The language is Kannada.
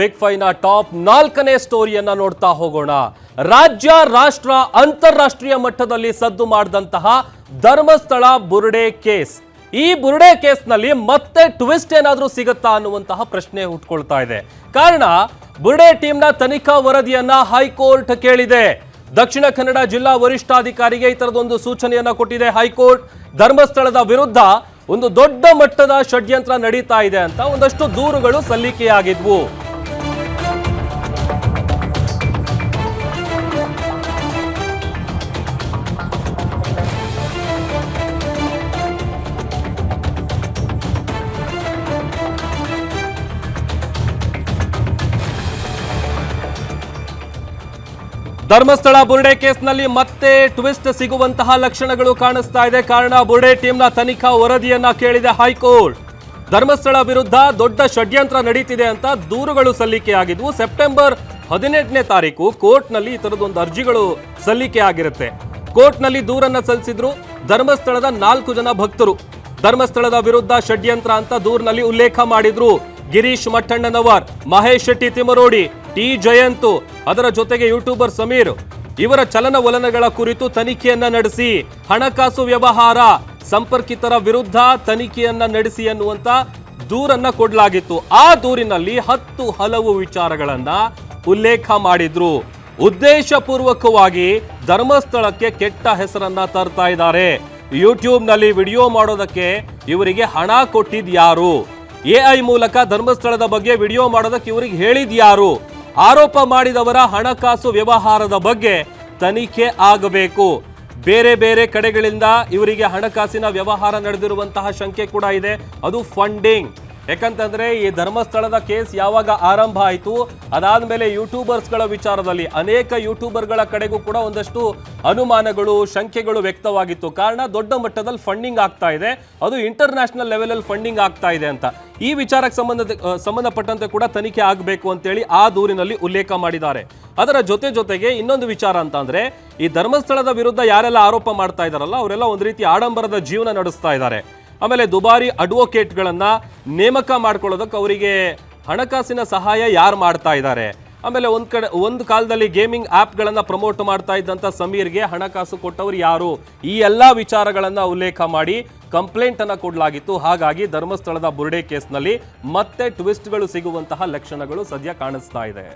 ಬಿಗ್ ಫೈನ ಟಾಪ್ ನಾಲ್ಕನೇ ಸ್ಟೋರಿಯನ್ನ ನೋಡ್ತಾ ಹೋಗೋಣ. ರಾಜ್ಯ, ರಾಷ್ಟ್ರ, ಅಂತಾರಾಷ್ಟ್ರೀಯ ಮಟ್ಟದಲ್ಲಿ ಸದ್ದು ಮಾಡಿದಂತಹ ಧರ್ಮಸ್ಥಳ ಬುರುಡೆ ಕೇಸ್. ಈ ಬುರುಡೆ ಕೇಸ್ನಲ್ಲಿ ಮತ್ತೆ ಟ್ವಿಸ್ಟ್ ಏನಾದ್ರೂ ಸಿಗುತ್ತಾ ಅನ್ನುವಂತಹ ಪ್ರಶ್ನೆ ಹುಟ್ಕೊಳ್ತಾ ಇದೆ. ಕಾರಣ, ಬುರುಡೆ ಟೀಮ್ನ ತನಿಖಾ ವರದಿಯನ್ನ ಹೈಕೋರ್ಟ್ ಕೇಳಿದೆ. ದಕ್ಷಿಣ ಕನ್ನಡ ಜಿಲ್ಲಾ ವರಿಷ್ಠಾಧಿಕಾರಿಗೆ ಈ ತರದೊಂದು ಸೂಚನೆಯನ್ನ ಕೊಟ್ಟಿದೆ ಹೈಕೋರ್ಟ್. ಧರ್ಮಸ್ಥಳದ ವಿರುದ್ಧ ಒಂದು ದೊಡ್ಡ ಮಟ್ಟದ ಷಡ್ಯಂತ್ರ ನಡೀತಾ ಇದೆ ಅಂತ ಒಂದಷ್ಟು ದೂರುಗಳು ಸಲ್ಲಿಕೆಯಾಗಿದ್ವು. ಧರ್ಮಸ್ಥಳ ಬುರ್ಡೆ ಕೇಸ್ನಲ್ಲಿ ಮತ್ತೆ ಟ್ವಿಸ್ಟ್ ಸಿಗುವಂತಹ ಲಕ್ಷಣಗಳು ಕಾಣಿಸ್ತಾ ಇದೆ. ಕಾರಣ, ಬುರ್ಡೆ ಟೀಮ್ನ ತನಿಖಾ ವರದಿಯನ್ನ ಕೇಳಿದೆ ಹೈಕೋರ್ಟ್. ಧರ್ಮಸ್ಥಳ ವಿರುದ್ಧ ದೊಡ್ಡ ಷಡ್ಯಂತ್ರ ನಡೀತಿದೆ ಅಂತ ದೂರುಗಳು ಸಲ್ಲಿಕೆಯಾಗಿದ್ವು ಸೆಪ್ಟೆಂಬರ್ ಹದಿನೆಂಟನೇ ತಾರೀಕು ಕೋರ್ಟ್ನಲ್ಲಿ ಈ ಥರದೊಂದು ಅರ್ಜಿಗಳು ಸಲ್ಲಿಕೆ ಆಗಿರುತ್ತೆ. ಕೋರ್ಟ್ನಲ್ಲಿ ದೂರನ್ನ ಸಲ್ಲಿಸಿದ್ರು. ಧರ್ಮಸ್ಥಳದ ನಾಲ್ಕು ಜನ ಭಕ್ತರು. ಧರ್ಮಸ್ಥಳದ ವಿರುದ್ಧ ಷಡ್ಯಂತ್ರ ಅಂತ ದೂರಿನಲ್ಲಿ ಉಲ್ಲೇಖ ಮಾಡಿದ್ರು. ಗಿರೀಶ್ ಮಠಣ್ಣನವರ್ ಮಹೇಶ್ ಶೆಟ್ಟಿ ತಿಮರೋಡಿ ಟಿ ಜಯಂತು, ಅದರ ಜೊತೆಗೆ ಯೂಟ್ಯೂಬರ್ ಸಮೀರ್. ಇವರ ಚಲನವಲನಗಳ ಕುರಿತು ತನಿಖೆಯನ್ನ ನಡೆಸಿ, ಹಣಕಾಸು ವ್ಯವಹಾರ, ಸಂಪರ್ಕಿತರ ವಿರುದ್ಧ ತನಿಖೆಯನ್ನ ನಡೆಸಿ ಅನ್ನುವಂತ ದೂರನ್ನ ಕೊಡಲಾಗಿತ್ತು. ಆ ದೂರಿನಲ್ಲಿ ಹತ್ತು ಹಲವು ವಿಚಾರಗಳನ್ನ ಉಲ್ಲೇಖ ಮಾಡಿದ್ರು. ಉದ್ದೇಶಪೂರ್ವಕವಾಗಿ ಧರ್ಮಸ್ಥಳಕ್ಕೆ ಕೆಟ್ಟ ಹೆಸರನ್ನ ತರ್ತಾ ಇದ್ದಾರೆ. ಯೂಟ್ಯೂಬ್ನಲ್ಲಿ ವಿಡಿಯೋ ಮಾಡೋದಕ್ಕೆ ಇವರಿಗೆ ಹಣ ಕೊಟ್ಟಿದ್ ಯಾರು ಐ ಮೂಲಕ ಧರ್ಮಸ್ಥಳದ ಬಗ್ಗೆ ವಿಡಿಯೋ ಮಾಡೋದಕ್ಕೆ ಇವರಿಗೆ ಹೇಳಿದ್ ಯಾರು ಆರೋಪ ಮಾಡಿದವರ ಹಣಕಾಸು ವ್ಯವಹಾರದ ಬಗ್ಗೆ ತನಿಖೆ ಆಗಬೇಕು. ಬೇರೆ ಬೇರೆ ಕಡೆಗಳಿಂದ ಇವರಿಗೆ ಹಣಕಾಸಿನ ವ್ಯವಹಾರ ನಡೆದಿರುವಂತಹ ಶಂಕೆ ಕೂಡ ಇದೆ. ಅದು ಫಂಡಿಂಗ್ ಯಾಕಂತಂದ್ರೆ ಈ ಧರ್ಮಸ್ಥಳದ ಕೇಸ್ ಯಾವಾಗ ಆರಂಭ ಆಯಿತು, ಅದಾದ್ಮೇಲೆ ಯೂಟ್ಯೂಬರ್ಸ್ಗಳ ವಿಚಾರದಲ್ಲಿ ಅನೇಕ ಯೂಟ್ಯೂಬರ್ಗಳ ಕಡೆಗೂ ಕೂಡ ಒಂದಷ್ಟು ಅನುಮಾನಗಳು, ಶಂಕೆಗಳು ವ್ಯಕ್ತವಾಗಿತ್ತು. ಕಾರಣ ದೊಡ್ಡ ಮಟ್ಟದಲ್ಲಿ ಫಂಡಿಂಗ್ ಆಗ್ತಾ ಇದೆ. ಅದು ಇಂಟರ್ನ್ಯಾಷನಲ್ ಲೆವೆಲಲ್ಲಿ ಫಂಡಿಂಗ್ ಆಗ್ತಾ ಇದೆ ಅಂತ. ಈ ವಿಚಾರಕ್ಕೆ ಸಂಬಂಧ ಸಂಬಂಧಪಟ್ಟಂತೆ ಕೂಡ ತನಿಖೆ ಆಗಬೇಕು ಅಂತೇಳಿ ಆ ದೂರಿನಲ್ಲಿ ಉಲ್ಲೇಖ ಮಾಡಿದ್ದಾರೆ. ಅದರ ಜೊತೆ ಜೊತೆಗೆ ಇನ್ನೊಂದು ವಿಚಾರ ಅಂತ ಅಂದ್ರೆ ಈ ಧರ್ಮಸ್ಥಳದ ವಿರುದ್ಧ ಯಾರೆಲ್ಲ ಆರೋಪ ಮಾಡ್ತಾ ಇದ್ದಾರಲ್ಲ, ಅವರೆಲ್ಲ ಒಂದು ರೀತಿ ಆಡಂಬರದ ಜೀವನ ನಡೆಸ್ತಾ ಇದ್ದಾರೆ. ಆಮೇಲೆ ದುಬಾರಿ ಅಡ್ವೊಕೇಟ್ಗಳನ್ನು ನೇಮಕ ಮಾಡ್ಕೊಳ್ಳೋದಕ್ಕೆ ಅವರಿಗೆ ಹಣಕಾಸಿನ ಸಹಾಯ ಯಾರು ಮಾಡ್ತಾ ಇದ್ದಾರೆ? ಆಮೇಲೆ ಒಂದು ಕಡೆ, ಒಂದು ಕಾಲದಲ್ಲಿ ಗೇಮಿಂಗ್ ಆ್ಯಪ್ಗಳನ್ನು ಪ್ರಮೋಟ್ ಮಾಡ್ತಾ ಇದ್ದಂಥ ಸಮೀರ್ಗೆ ಹಣಕಾಸು ಕೊಟ್ಟವರು ಯಾರು? ಈ ಎಲ್ಲ ವಿಚಾರಗಳನ್ನು ಉಲ್ಲೇಖ ಮಾಡಿ ಕಂಪ್ಲೇಂಟ್ ಅನ್ನ ಕೊಡಲಾಗಿತ್ತು. ಹಾಗಾಗಿ ಧರ್ಮಸ್ಥಳದ ಬುರ್ಡೆ ಕೇಸ್ನಲ್ಲಿ ಮತ್ತೆ ಟ್ವಿಸ್ಟ್ಗಳು ಸಿಗುವಂತಹ ಲಕ್ಷಣಗಳು ಸದ್ಯ ಕಾಣಿಸ್ತಾ ಇದೆ.